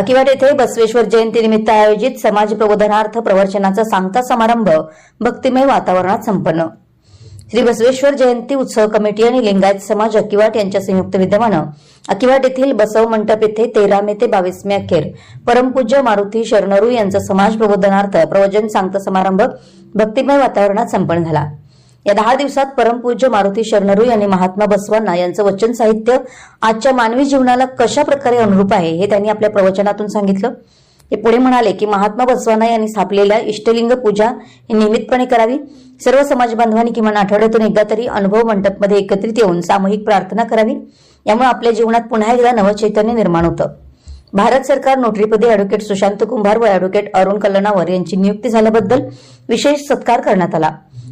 अकिवाट येथे बसवेश्वर जयंतीनिमित्त आयोजित समाज प्रबोधनार्थ प्रवचनाचा सांगता समारंभ भक्तिमय वातावरणात संपन्न. श्री बसवेश्वर जयंती उत्सव कमिटी आणि लिंगायत समाज अकिवाट यांच्या संयुक्त विद्यमानं अकिवाट येथील बसव मंडप येथे तेरा मे ते बावीस मे अखेर परमपूज्य मारुती शरणरू यांचा समाज प्रबोधनार्थ प्रवचन सांगता समारंभ भक्तिमय वातावरणात संपन्न झाला. या दहा दिवसात परमपूज्य मारुती शरणरू यांनी महात्मा बसवांना यांचं वचन साहित्य आजच्या मानवी जीवनाला कशा प्रकारे अनुरूप आहे हे त्यांनी आपल्या प्रवचनातून सांगितलं. ते पुढे म्हणाले की महात्मा बसवाना यांनी स्थापलेल्या इष्टलिंग पूजा ही नियमितपणे करावी. सर्व समाज बांधवांनी किमान आठवड्यातून एकदा तरी अनुभव मंडपमध्ये एकत्रित येऊन सामूहिक प्रार्थना करावी. यामुळे आपल्या जीवनात पुन्हा एकदा नवचैतन्य निर्माण होतं. भारत सरकार नोटरीपदी अॅडव्होकेट सुशांत कुंभार व अॅडव्होकेट अरुण कल्लणावर यांची नियुक्ती झाल्याबद्दल विशेष सत्कार करण्यात आला.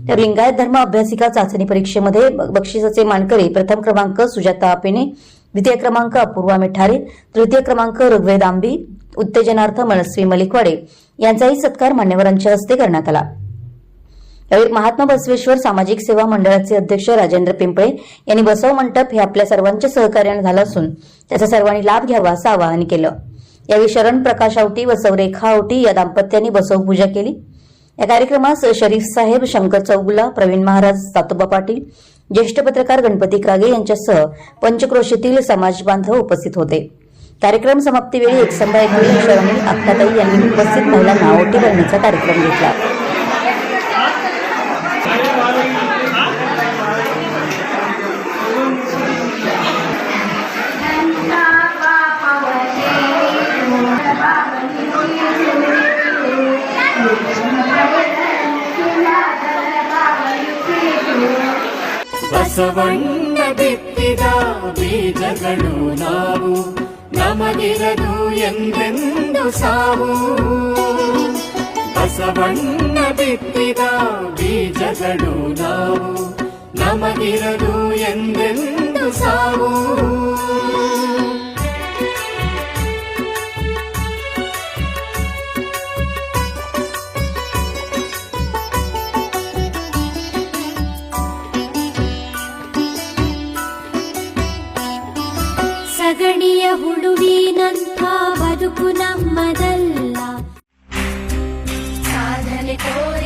तर लिंगायत धर्म अभ्यासिका चाचणी परीक्षेमध्ये बक्षिसाचे मानकरी प्रथम क्रमांक सुजाता आपेने द्वितीय क्रमांक अपूर्वा मिठारे तृतीय क्रमांक ऋग्वेद आंबी उत्तेजनार्थ मनस्वी मलिकवाडे यांचाही सत्कार मान्यवरांच्या हस्ते करण्यात आला. यावेळी महात्मा बसवेश्वर सामाजिक सेवा मंडळाचे अध्यक्ष राजेंद्र पिंपळे यांनी बसव मंडप हे आपल्या सर्वांच्या सहकार्याने झालं असून त्याचा सर्वांनी लाभ घ्यावा असं आवाहन केलं. यावेळी शरण प्रकाश आवटी व सौरेखा आवटी या दाम्पत्यांनी बसव पूजा केली. या कार्यक्रमास शरीफ साहेब शंकर चौगुला प्रवीण महाराज सातोबा पाटील ज्येष्ठ पत्रकार गणपती कागे यांच्यासह पंचक्रोशीतील समाज बांधव उपस्थित होते. कार्यक्रम समाप्तीवेळी एकसंबा एकवीर शरणी अक्काताई यांनी उपस्थित महिलांना ओटी भरण्याचा कार्यक्रम घेतला. ಬಸವಣ್ಣ ಬಿತ್ತಿದ ಬೀಜಗಳು ನಾವು ನಮಗಿರದು ಎಂದೆಂದು ಸಾವು? ಬಸವಣ್ಣ ಬಿತ್ತಿದ ಬೀಜಗಳು ನಾವು ನಮಗಿರದು ಎಂದೆಂದು ಸಾವು? ಸಗಣಿಯ ಹುಡುವಿನಂಥ ಬದುಕು ನಮ್ಮದಲ್ಲ. ಸಾಧನೆ ತೋರಿದ